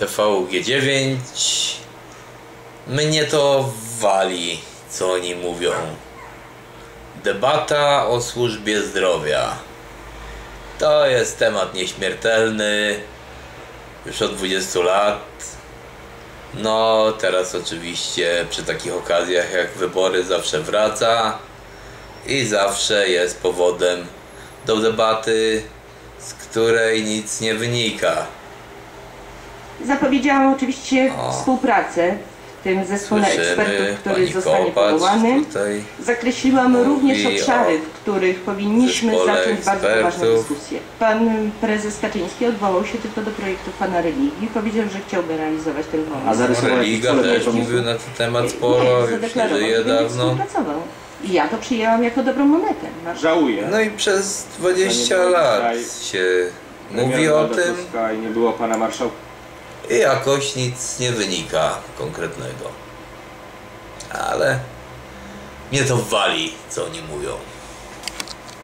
TVG9 mnie to wali, co oni mówią. Debata o służbie zdrowia. To jest temat nieśmiertelny już od 20 lat. No, teraz oczywiście przy takich okazjach jak wybory zawsze wraca i zawsze jest powodem do debaty, z której nic nie wynika. Zapowiedziałam oczywiście O. współpracę w tym zespole Słyszymy, ekspertów, który pani zostanie Kopacz powołany. tutaj. Zakreśliłam mówi również o obszary, w których powinniśmy zespole zacząć bardzo poważne ekspertów. dyskusje. Pan prezes Kaczyński odwołał się tylko do projektu pana religii. Powiedział, że chciałby realizować ten A pomysł. Religa wspólne też pomysły? mówił na ten temat Nie, sporo, już nie zadeklarował, żyje że będzie dawno. współpracował. I ja to przyjęłam jako dobrą monetę. Żałuję. No i przez 20 Panie lat się mówi o tym Tuska I nie było pana marszałka. I jakoś nic nie wynika konkretnego. Ale mnie to wali, co oni mówią.